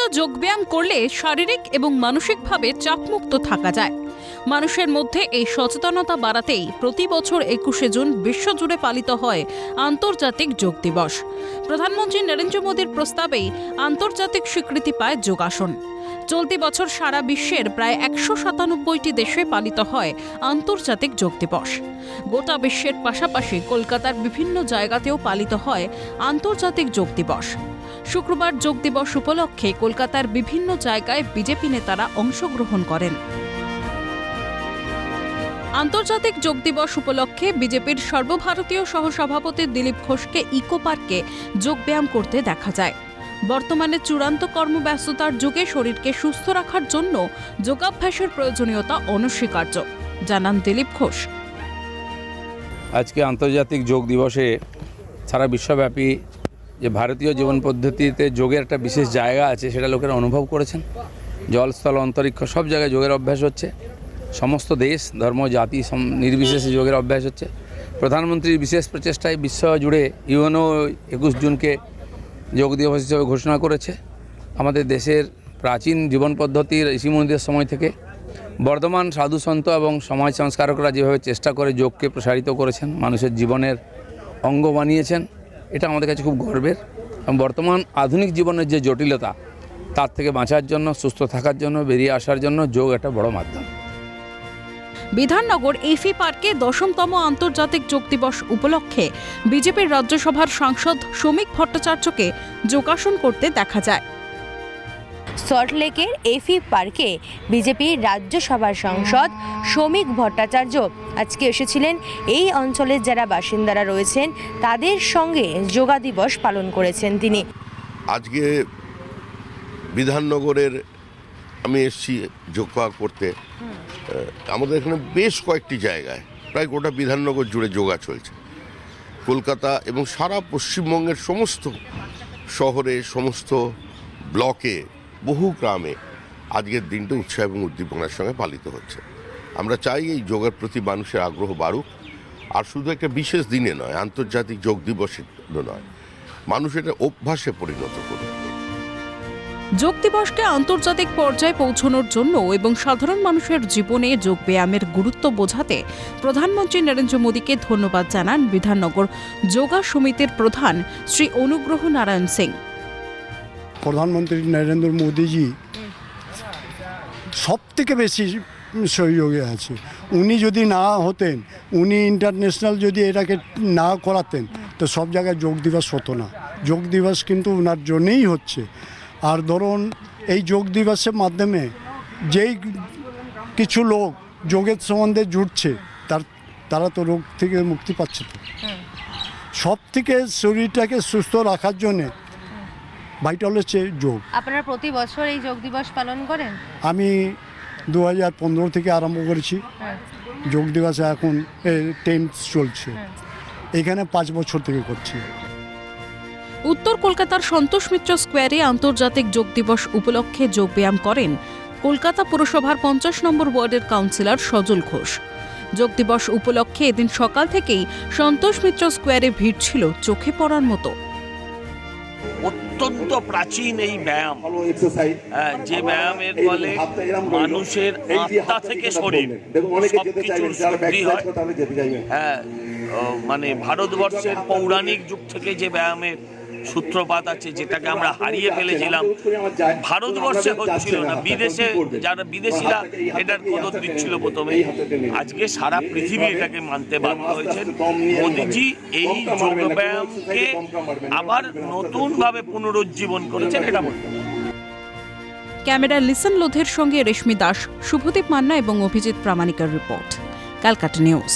নিয়মিত যোগব্যায়াম করলে শারীরিক এবং মানসিকভাবে চাপমুক্ত থাকা যায়। মানুষের মধ্যে এই সচেতনতা বাড়াতেই প্রতি বছর একুশে জুন বিশ্বজুড়ে পালিত হয় আন্তর্জাতিক যোগ দিবস। প্রধানমন্ত্রী নরেন্দ্র মোদীর প্রস্তাবেই আন্তর্জাতিক স্বীকৃতি পায় যোগাসন। চলতি বছর সারা বিশ্বের প্রায় একশো সাতানব্বইটি দেশে পালিত হয় আন্তর্জাতিক যোগ দিবস। গোটা বিশ্বের পাশাপাশি কলকাতার বিভিন্ন জায়গাতেও পালিত হয় আন্তর্জাতিক যোগ দিবস। শুক্রবার যোগ দিবস উপলক্ষে কলকাতার বিভিন্ন জায়গায় বিজেপি নেতারা অংশগ্রহণ করেন। আন্তর্জাতিক যোগ দিবস উপলক্ষে বিজেপির সর্বভারতীয় সহসভাপতি দিলীপ ঘোষকে ইকো পার্কে যোগব্যায়াম করতে দেখা যায়। বর্তমানে চূড়ান্ত কর্মব্যস্ততার যুগে শরীরকে সুস্থ রাখার জন্য যোগাভ্যাসের প্রয়োজনীয়তা অনস্বীকার্য, জানান দিলীপ ঘোষ। আজকে আন্তর্জাতিক যোগ দিবসে সারা বিশ্বব্যাপী যে ভারতীয় জীবন পদ্ধতিতে যোগের একটা বিশেষ জায়গা আছে, সেটা লোকেরা অনুভব করেছেন। জলস্থল, অন্তরিক্ষ, সব জায়গায় যোগের অভ্যাস হচ্ছে। সমস্ত দেশ, ধর্ম, জাতি নির্বিশেষে যোগের অভ্যাস হচ্ছে। প্রধানমন্ত্রীর বিশেষ প্রচেষ্টায় বিশ্ব জুড়ে ইউএনও একুশ জুনকে যোগ দিবস হিসেবে ঘোষণা করেছে। আমাদের দেশের প্রাচীন জীবন পদ্ধতির ঋষিমুনিদের সময় থেকে বর্ধমান সাধু সন্ত এবং সমাজ সংস্কারকরা যেভাবে চেষ্টা করে যোগকে প্রসারিত করেছেন, মানুষের জীবনের অঙ্গ বানিয়েছেন এটা আমাদের কাছে খুব গর্বের। এবং বর্তমান আধুনিক জীবনের যে জটিলতা, তার থেকে বাঁচার জন্য, সুস্থ থাকার জন্য, বেরিয়ে আসার জন্য যোগ একটা বড় মাধ্যম। বিধাননগর এফি পার্কে দশমতম আন্তর্জাতিক যোগ দিবস উপলক্ষে বিজেপির রাজ্যসভার সাংসদ শ্রমিক ভট্টাচার্যকে যোগাসন করতে দেখা যায়। সল্টলেকের এফি পার্কে বিজেপির রাজ্যসভার সাংসদ শ্রমিক ভট্টাচার্য আজকে এসেছিলেন। এই অঞ্চলের যারা বাসিন্দারা রয়েছেন, তাদের সঙ্গে যোগা দিবস পালন করেছেন তিনি। আজকে বিধাননগরের আমি এসছি যোগা করতে। আমাদের এখানে বেশ কয়েকটি জায়গায়, প্রায় গোটা বিধাননগর জুড়ে যোগা চলছে। কলকাতা এবং সারা পশ্চিমবঙ্গের সমস্ত শহরে, সমস্ত ব্লকে বহু গ্রামে আজকের দিনটা উৎসাহ এবং উদ্দীপনার সঙ্গে পালিত হচ্ছে। আমরা চাই এই যোগের প্রতি মানুষের আগ্রহ বাড়ুক, আর শুধু একটা বিশেষ দিনে নয়, আন্তর্জাতিক যোগ দিবসের নয়, মানুষ এটা অভ্যাসে পরিণত করুক। যোগ দিবসকে আন্তর্জাতিক পর্যায়ে পৌঁছানোর জন্য এবং সাধারণ মানুষের জীবনে যোগ ব্যায়ামের গুরুত্ব বোঝাতে প্রধানমন্ত্রী নরেন্দ্র মোদীকে ধন্যবাদ জানান বিধাননগর যোগা সমিতির প্রধান শ্রী অনুগ্রহ নারায়ণ সিং। প্রধানমন্ত্রী নরেন্দ্র মোদীজি সব থেকে বেশি সহযোগী আছে। উনি যদি না হতেন, উনি ইন্টারন্যাশনাল যদি এটাকে না করাতেন, তো সব জায়গায় যোগ দিবস হতো না। যোগ দিবস কিন্তু ওনার জন্যেই হচ্ছে। আর ধরুন, এই যোগ দিবসের মাধ্যমে যেই কিছু লোক যোগের সম্বন্ধে জুটছে, তার, তারা তো রোগ থেকে মুক্তি পাচ্ছে। সব থেকে শরীরটাকে সুস্থ রাখার জন্যে ভাইটাল হচ্ছে যোগ। আপনারা প্রতি বছর এই যোগ দিবস পালন করেন? আমি দু হাজার পনেরো থেকে আরম্ভ করেছি। যোগ দিবসে এখন টেন্থ চলছে। এখানে পাঁচ বছর থেকে করছি। উত্তর কলকাতার সন্তোষ মিত্র স্কোয়ারে আন্তর্জাতিক যোগ দিবস উপলক্ষে যোগব্যায়াম করেন কলকাতা পুরসভার পঞ্চাশ নম্বর ওয়ার্ডের কাউন্সিলর সজল ঘোষ। যোগ দিবস উপলক্ষে এদিন সকাল থেকেই সন্তোষ মিত্র স্কোয়ারে ভিড় ছিল চোখে পড়ার মতো। অত্যন্ত প্রাচীন এই ব্যায়াম। হ্যাঁ, যে ব্যায়ামের ফলে মানুষের আত্মা থেকে শরীর সবকিছুর শুদ্ধি হয়। হ্যাঁ মানে ভারতবর্ষের পৌরাণিক যুগ থেকে যে ব্যায়ামের সূত্রপাত আছে যেটাকে আমরা হারিয়ে ফেলেছিলাম। ভারতবর্ষে হচ্ছিল না। বিদেশে যারা বিদেশিরা এটার কদর দিচ্ছিল প্রথমে। আজকে সারা পৃথিবী এটাকে মানতে বাধ্য হয়েছেন। মোদিজি এই যোগ ব্যায়ামকে আবার নতুনভাবে পুনরুজ্জীবন করেছেন এটা বলতে পারি। ক্যামেরায় লিসন লোধের সঙ্গে রেশমি দাস শুভদীপ মান্না এবং অভিজিৎ প্রামাণিকের রিপোর্ট। Calcutta news.